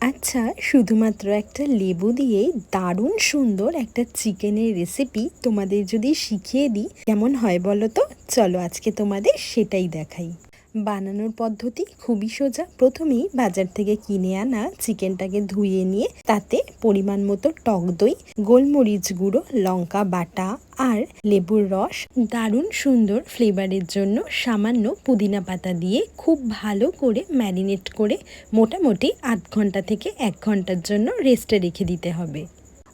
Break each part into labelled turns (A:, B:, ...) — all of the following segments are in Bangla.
A: আচ্ছা শুধুমাত্র একটা লেবু দিয়ে দারুণ সুন্দর একটা চিকেনের রেসিপি তোমাদের যদি শিখিয়ে দিই, কেমন হয় বলো তো? চলো আজকে তোমাদের সেটাই দেখাই। বানানোর পদ্ধতি খুবই সোজা। প্রথমেই বাজার থেকে কিনে আনা চিকেনটাকে ধুয়ে নিয়ে তাতে পরিমাণ মতো টক দই, গোলমরিচ গুঁড়ো, লঙ্কা বাটা আর লেবুর রস, দারুণ সুন্দর ফ্লেভারের জন্য সামান্য পুদিনা পাতা দিয়ে খুব ভালো করে ম্যারিনেট করে মোটামুটি আধ ঘণ্টা থেকে এক ঘণ্টার জন্য রেস্টে রেখে দিতে হবে।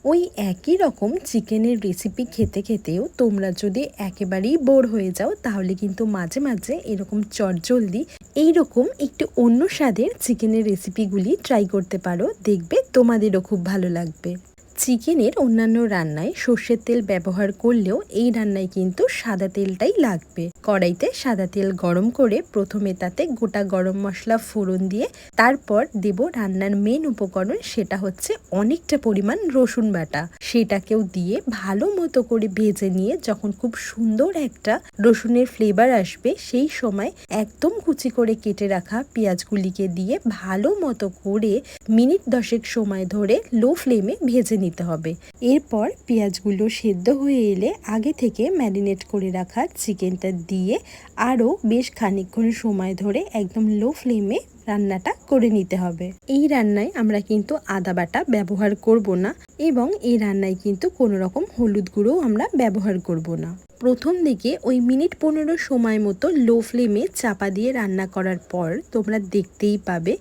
A: ওই একই রকম চিকেনের রেসিপি খেতে খেতেও তোমরা যদি একেবারেই বোর হয়ে যাও, তাহলে কিন্তু মাঝে মাঝে এরকম চটজলদি এইরকম একটু অন্য স্বাদের চিকেনের রেসিপিগুলি ট্রাই করতে পারো। দেখবে তোমাদেরও খুব ভালো লাগবে। চিকেনের অন্যান্য রান্নায় সর্ষের তেল ব্যবহার করলেও এই রান্নায় কিন্তু সাদা তেলটাই লাগবে। কড়াইতে সাদা তেল গরম করে প্রথমে তাতে গোটা গরম মশলা ফোড়ন দিয়ে তারপর দেব রান্নার মেন উপকরণ সেটা হচ্ছে অনেকটা পরিমাণ রসুন বাটা। সেটাকেও দিয়ে ভালো মতো করে ভেজে নিয়ে যখন খুব সুন্দর একটা রসুনের ফ্লেভার আসবে সেই সময় একদম কুচি করে কেটে রাখা পেঁয়াজগুলিকে দিয়ে ভালো মতো করে মিনিট দশেক সময় ধরে লো ফ্লেমে ভেজে নিতে হবে। এরপর পেঁয়াজগুলো সেদ্ধ হয়ে এলে আগে থেকে ম্যারিনেট করে রাখা চিকেনটা দিয়ে আরও বেশ খানিকক্ষণ সময় ধরে একদম লো ফ্লেমে রান্নাটা করে নিতে হবে। এই রান্নায় আমরা কিন্তু আদা বাটা ব্যবহার করব না এবং এই রান্নায় কিন্তু কোনো রকম হলুদ গুঁড়োও আমরা ব্যবহার করব না। প্রথম দিকে ওই মিনিট পনেরো সময় মতো লো ফ্লেমে চাপা দিয়ে রান্না করার পর তোমরা দেখতেই পাবে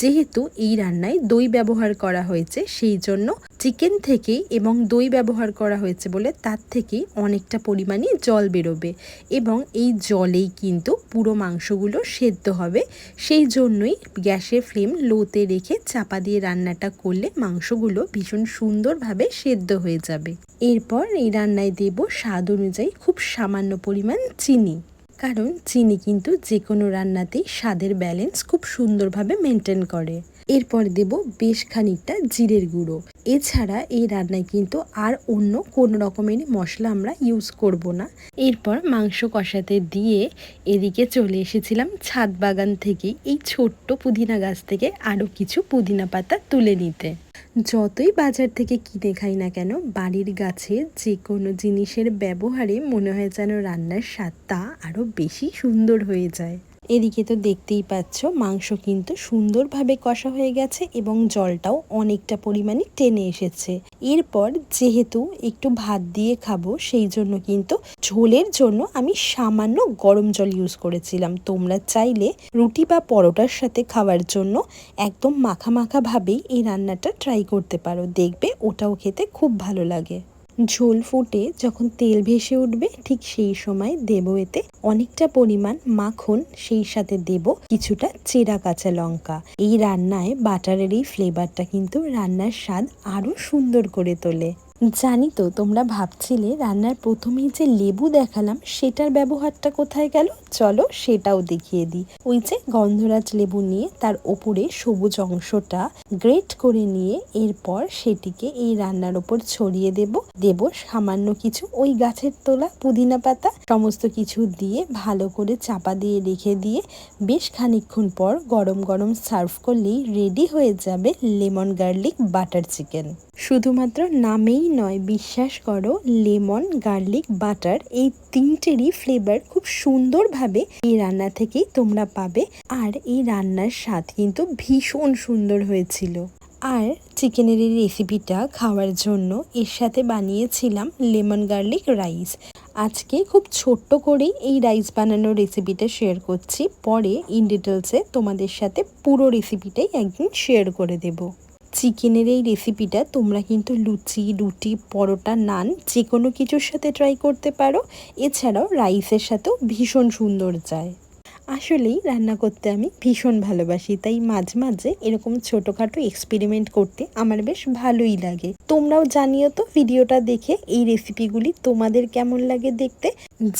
A: যেহেতু এই রান্নায় দই ব্যবহার করা হয়েছে, সেই জন্য চিকেন থেকে এবং দই ব্যবহার করা হয়েছে বলে তার থেকেই অনেকটা পরিমাণে জল বেরোবে এবং এই জলেই কিন্তু পুরো মাংসগুলো সেদ্ধ হবে। সেই জন্যই গ্যাসের ফ্লেম লোতে রেখে চাপা দিয়ে রান্নাটা করলে মাংসগুলো ভীষণ সুন্দরভাবে সেদ্ধ হয়ে যাবে। এরপর এই রান্নায় দেব স্বাদ অনুযায়ী খুব সামান্য পরিমাণ চিনি। কারণ চিনি কিন্তু যে কোনো রান্নাতেই স্বাদের ব্যালেন্স খুব সুন্দরভাবে মেনটেন করে। এরপর দেব বেশ খানিকটা জিরের গুঁড়ো। এছাড়া এই রান্নায় কিন্তু আর অন্য কোনো রকমেরই মশলা আমরা ইউজ করব না। এরপর মাংস কষাতে দিয়ে এদিকে চলে এসেছিলাম ছাদ বাগান থেকে এই ছোট্ট পুদিনা গাছ থেকে আরও কিছু পুদিনা পাতা তুলে নিতে। যতই বাজার থেকে কিনে খাই না কেন, বাড়ির গাছে যে কোনো জিনিসের ব্যবহারে মনে হয় যেন রান্নার স্বাদটা আরও বেশি সুন্দর হয়ে যায়। এদিকে তো দেখতেই পাচ্ছ, মাংস কিন্তু সুন্দরভাবে কষা হয়ে গেছে এবং জলটাও অনেকটা পরিমাণে টেনে এসেছে। এরপর যেহেতু একটু ভাত দিয়ে খাব, সেই জন্য কিন্তু ঝোলের জন্য আমি সামান্য গরম জল ইউজ করেছিলাম। তোমরা চাইলে রুটি বা পরোটার সাথে খাওয়ার জন্য একদম মাখা মাখা ভাবেই এই রান্নাটা ট্রাই করতে পারো। দেখবে ওটাও খেতে খুব ভালো লাগে। ঝোল ফুটে যখন তেল ভেসে উঠবে, ঠিক সেই সময় দেব এতে অনেকটা পরিমাণ মাখন, সেই সাথে দেব কিছুটা চেরা কাঁচা লঙ্কা। এই রান্নায় বাটারের এই ফ্লেভারটা কিন্তু রান্নার স্বাদ আরও সুন্দর করে তোলে। জানি তো, তোমরা ভাবছিলে রান্নার প্রথমেই যে লেবু দেখালাম, সেটার ব্যবহারটা কোথায় গেল? চলো সেটাও দেখিয়ে দিই। ওই যে গন্ধরাজ লেবু নিয়ে তার ওপরে সবুজ অংশটা গ্রেট করে নিয়ে এরপর সেটিকে এই রান্নার ওপর ছড়িয়ে দেব। দেব সামান্য কিছু ওই গাছের তোলা পুদিনা পাতা, সমস্ত কিছু দিয়ে ভালো করে চাপা দিয়ে রেখে দিয়ে বেশ খানিক্ষণ পর গরম গরম সার্ভ করলেই রেডি হয়ে যাবে লেমন গার্লিক বাটার চিকেন। শুধুমাত্র নামেই নয়, বিশ্বাস করো, লেমন, গার্লিক, বাটার এই তিনটেরই ফ্লেভার খুব সুন্দরভাবে এই রান্না থেকেই তোমরা পাবে। আর এই রান্নার স্বাদ কিন্তু ভীষণ সুন্দর হয়েছিল। আর চিকেনের এই রেসিপিটা খাওয়ার জন্য এর সাথে বানিয়েছিলাম লেমন, গার্লিক রাইস আজকে খুব ছোট্ট করেই এই রাইস বানানোর রেসিপিটা শেয়ার করছি। পরে ইন ডিটেলসে তোমাদের সাথে পুরো রেসিপিটাই একদিন শেয়ার করে দেবো। চিকেনের এই রেসিপিটা তোমরা কিন্তু লুচি, রুটি, পরোটা, নান যে কোনো কিছুর সাথে ট্রাই করতে পারো। এছাড়াও রাইসের সাথেও ভীষণ সুন্দর যায়। আসলেই রান্না করতে আমি ভীষণ ভালোবাসি, তাই মাঝে মাঝে এরকম ছোটোখাটো এক্সপেরিমেন্ট করতে আমার বেশ ভালোই লাগে। তোমরাও জানিও তো ভিডিওটা দেখে এই রেসিপিগুলি তোমাদের কেমন লাগে দেখতে।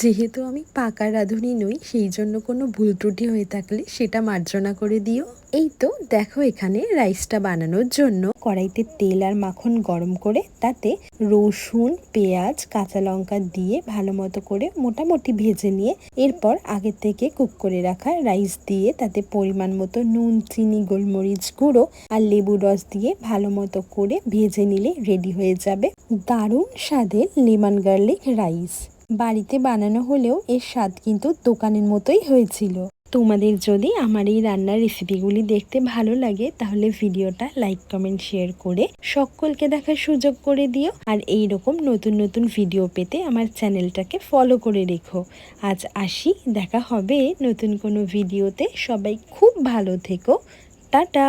A: যেহেতু আমি পাকা রাঁধুনি নই সেই জন্য কোনো ভুল ত্রুটি হয়ে থাকলে সেটা মার্জনা করে দিও। এই তো দেখো এখানে রাইসটা বানানোর জন্য। কড়াইতে তেল আর মাখন গরম করে তাতে রসুন, পেঁয়াজ, কাঁচা লঙ্কা দিয়ে ভালো মতো করে মোটামুটি ভেজে নিয়ে এরপর আগে থেকে কুক করে রাখা রাইস দিয়ে তাতে পরিমাণ মতো নুন, চিনি, গোলমরিচ গুঁড়ো আর লেবু রস দিয়ে ভালো মতো করে ভেজে নিলে রেডি হয়ে যাবে দারুণ স্বাদের লেমন গার্লিক রাইস। বাড়িতে বানানো হলেও এর স্বাদ কিন্তু দোকানের মতোই হয়েছিল। তোমাদের যদি আমার এই রান্নার রেসিপিগুলি দেখতে ভালো লাগে, তাহলে ভিডিওটা লাইক, কমেন্ট, শেয়ার করে সকলকে দেখার সুযোগ করে দিও। আর এই রকম নতুন নতুন ভিডিও পেতে আমার চ্যানেলটাকে ফলো করে রেখো। আজ আসি, দেখা হবে নতুন কোনো ভিডিওতে। সবাই খুব ভালো থেকো। টাটা!